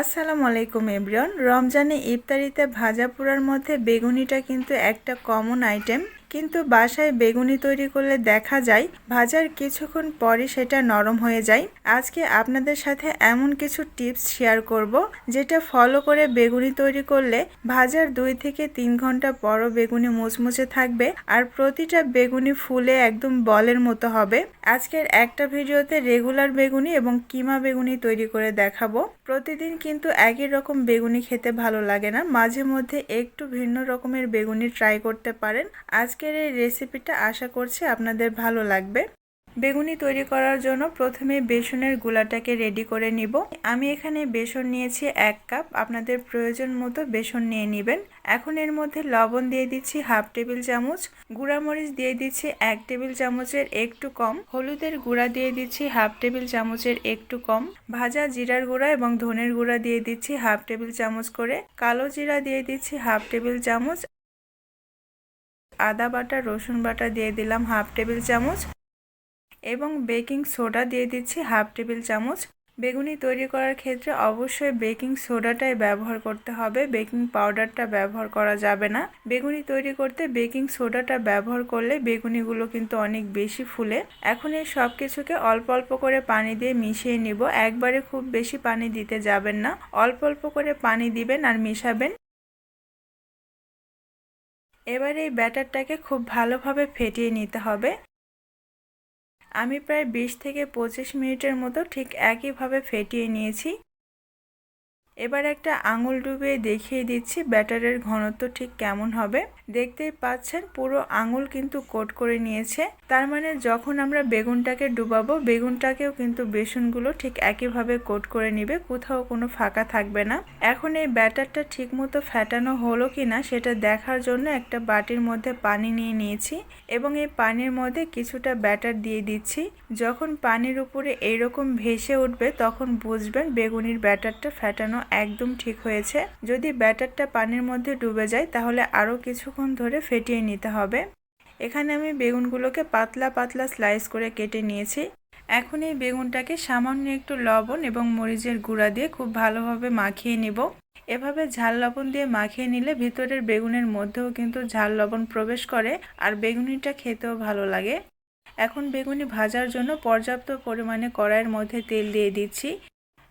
আসসালামু আলাইকুম এভরিওয়ান। রমজানে ইফতারিতে ভাজা পোড়ার মধ্যে বেগুনিটা কিন্তু একটা কমন আইটেম কিন্তু বাসায় বেগুনি তৈরি করলে দেখা যায় ভাজার কিছুক্ষণ পরে সেটা নরম হয়ে যায়। আজকে আপনাদের সাথে এমন কিছু টিপস শেয়ার করব, যেটা ফলো করে বেগুনি তৈরি করলে ভাজার দুই থেকে তিন ঘণ্টা পরও বেগুনি মুচমুচে থাকবে আর প্রতিটা বেগুনি ফুলে একদম বলের মতো হবে। আজকের একটা ভিডিওতে রেগুলার বেগুনি এবং কিমা বেগুনি তৈরি করে দেখাবো। প্রতিদিন কিন্তু একই রকম বেগুনি খেতে ভালো লাগে না। মাঝে মধ্যে একটু ভিন্ন রকমের বেগুনি ট্রাই করতে পারেন। আজকের এই রেসিপিটা আশা করছি আপনাদের ভালো লাগবে। বেগুনি তৈরি করার জন্য প্রথমে বেসনের গুলাটাকে রেডি করে নিব। আমি এখানে বেসন নিয়েছি এক কাপ। আপনাদের প্রয়োজন মতো বেসন নিয়ে নেবেন। এখন এর মধ্যে লবণ দিয়ে দিচ্ছি হাফ টেবিল চামচ। গুঁড়ামরিচ দিয়ে দিচ্ছি এক টেবিল চামচের একটু কম। হলুদের গুঁড়া দিয়ে দিচ্ছি হাফ টেবিল চামচের একটু কম। ভাজা জিরার গুঁড়া এবং ধনের গুঁড়া দিয়ে দিচ্ছি হাফ টেবিল চামচ করে। কালো জিরা দিয়ে দিচ্ছি হাফ টেবিল চামচ। আদা বাটা, রসুন বাটা দিয়ে দিলাম হাফ টেবিল চামচ এবং বেকিং সোডা দিয়ে দিচ্ছি হাফ টেবিল চামচ। বেগুনি তৈরি করার ক্ষেত্রে অবশ্যই বেকিং সোডাটাই ব্যবহার করতে হবে। বেকিং পাউডারটা ব্যবহার করা যাবে না। বেগুনি তৈরি করতে বেকিং সোডাটা ব্যবহার করলে বেগুনিগুলো কিন্তু অনেক বেশি ফুলে। এখন এই সব কিছুকে অল্প অল্প করে পানি দিয়ে মিশিয়ে নিব। একবারে খুব বেশি পানি দিতে যাবেন না। অল্প অল্প করে পানি দিবেন আর মিশাবেন। এবার এই ব্যাটারটাকে খুব ভালোভাবে ফেটিয়ে নিতে হবে। আমি প্রায় বিশ থেকে পঁচিশ মিনিটের মতো ঠিক একইভাবে ফেটিয়ে নিয়েছি। এবার একটা আঙুল ডুবিয়ে দেখিয়ে দিচ্ছি ব্যাটারের ঘনত্ব ঠিক কেমন হবে। দেখতেই পাচ্ছেন, পুরো আঙুল কিন্তু কোট করে নিয়েছে। তার মানে যখন আমরা বেগুনটাকে ডুবাবো, বেগুনটাকেও কিন্তু বেসনগুলো ঠিক একইভাবে কোট করে নিবে, কোথাও কোনো ফাঁকা থাকবে না। এখন এই ব্যাটারটা ঠিক মতো ফ্যাটানো হলো কি না সেটা দেখার জন্য একটা বাটির মধ্যে পানি নিয়ে নিয়েছি এবং এই পানির মধ্যে কিছুটা ব্যাটার দিয়ে দিচ্ছি। যখন পানির উপরে এইরকম ভেসে উঠবে, তখন বুঝবেন বেগুনির ব্যাটারটা ফ্যাটানো একদম ঠিক হয়েছে। যদি ব্যাটারটা পানির মধ্যে ডুবে যায়, তাহলে আরও কিছুক্ষণ ধরে ফেটিয়ে নিতে হবে। এখানে আমি বেগুনগুলোকে পাতলা পাতলা স্লাইস করে কেটে নিয়েছি। এখন এই বেগুনটাকে সামান্য একটু লবণ এবং মরিচের গুঁড়া দিয়ে খুব ভালোভাবে মাখিয়ে নিব। এভাবে ঝাল লবণ দিয়ে মাখিয়ে নিলে ভিতরের বেগুনের মধ্যেও কিন্তু ঝাল লবণ প্রবেশ করে আর বেগুনিটা খেতেও ভালো লাগে। এখন বেগুনি ভাজার জন্য পর্যাপ্ত পরিমাণে কড়াইয়ের মধ্যে তেল দিয়ে দিচ্ছি।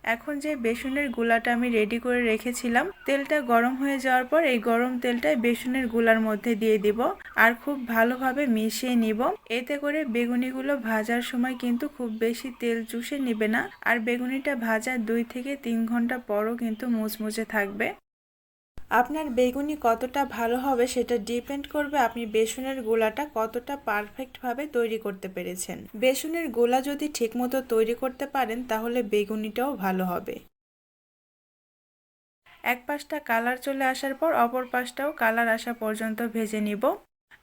এখন যে বেসনের গুলাটা আমি রেডি করে রেখেছিলাম, তেলটা গরম হয়ে যাওয়ার পর এই গরম তেলটাই বেসনেরগুলার মধ্যে দিয়ে দিব আর খুব ভালোভাবে মিশিয়ে নিব। এতে করে বেগুনিগুলো ভাজার সময় কিন্তু খুব বেশি তেল চুষে নিবে না আর বেগুনিটা ভাজার দুই থেকে তিন ঘণ্টা পরও কিন্তু মুচমুচে থাকবে। আপনার বেগুনি কতটা ভালো হবে সেটা ডিপেন্ড করবে আপনি বেসনের গোলাটা কতটা পারফেক্টভাবে তৈরি করতে পেরেছেন। বেসনের গোলা যদি ঠিকমতো তৈরি করতে পারেন তাহলে বেগুনিটাও ভালো হবে। এক পাশটা কালার চলে আসার পর অপর পাশটাও কালার আসা পর্যন্ত ভেজে নিব।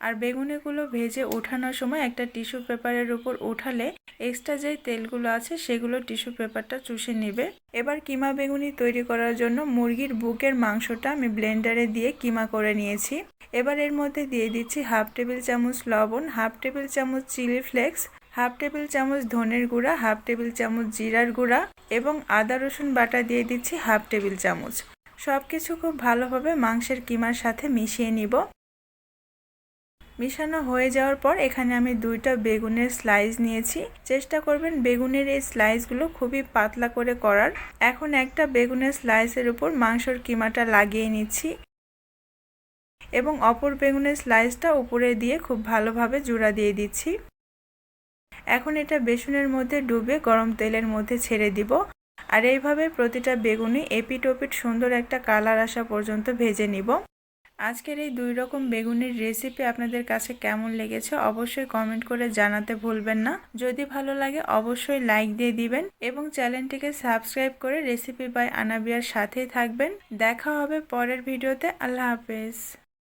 আর বেগুনিগুলো ভেজে ওঠানোর সময় একটা টিস্যু পেপারের উপর উঠালে এক্সট্রা যে তেলগুলো আছে সেগুলো টিস্যু পেপারটা চুষে নেবে। এবার কিমা বেগুনি তৈরি করার জন্য মুরগির বুকের মাংসটা আমি ব্লেন্ডারে দিয়ে কিমা করে নিয়েছি। এবার এর মধ্যে দিয়ে দিচ্ছি হাফ টেবিল চামচ লবণ, হাফ টেবিল চামচ চিলি ফ্লেক্স, হাফ টেবিল চামচ ধনের গুঁড়া, হাফ টেবিল চামচ জিরার গুঁড়া এবং আদা, রসুন বাটা দিয়ে দিচ্ছি হাফ টেবিল চামচ। সব কিছু খুব ভালোভাবে মাংসের কিমার সাথে মিশিয়ে নিব। মিশানো হয়ে যাওয়ার পর এখানে আমি দুইটা বেগুনের স্লাইস নিয়েছি। চেষ্টা করবেন বেগুনের এই স্লাইসগুলো খুবই পাতলা করে করার। এখন একটা বেগুনের স্লাইসের উপর মাংসর কিমাটা লাগিয়ে নিচ্ছি। এবং অপর বেগুনের স্লাইসটা উপরে দিয়ে খুব ভালোভাবে জোড়া দিয়ে দিচ্ছি। এখন এটা বেসনের মধ্যে ডুবে গরম তেলের মধ্যে ছেড়ে দিব। আর এইভাবে প্রতিটা বেগুনি এপিট ওপিট সুন্দর একটা কালার আসা পর্যন্ত ভেজে নিব। আজকের এই দুই রকম বেগুনির রেসিপি আপনাদের কাছে কেমন লেগেছে অবশ্যই কমেন্ট করে জানাতে ভুলবেন না। যদি ভালো লাগে অবশ্যই লাইক দিয়ে দিবেন এবং চ্যানেলটিকে সাবস্ক্রাইব করে রেসিপি বাই আনাবিয়ার সাথেই থাকবেন। দেখা হবে পরের ভিডিওতে আল্লাহ হাফেজ।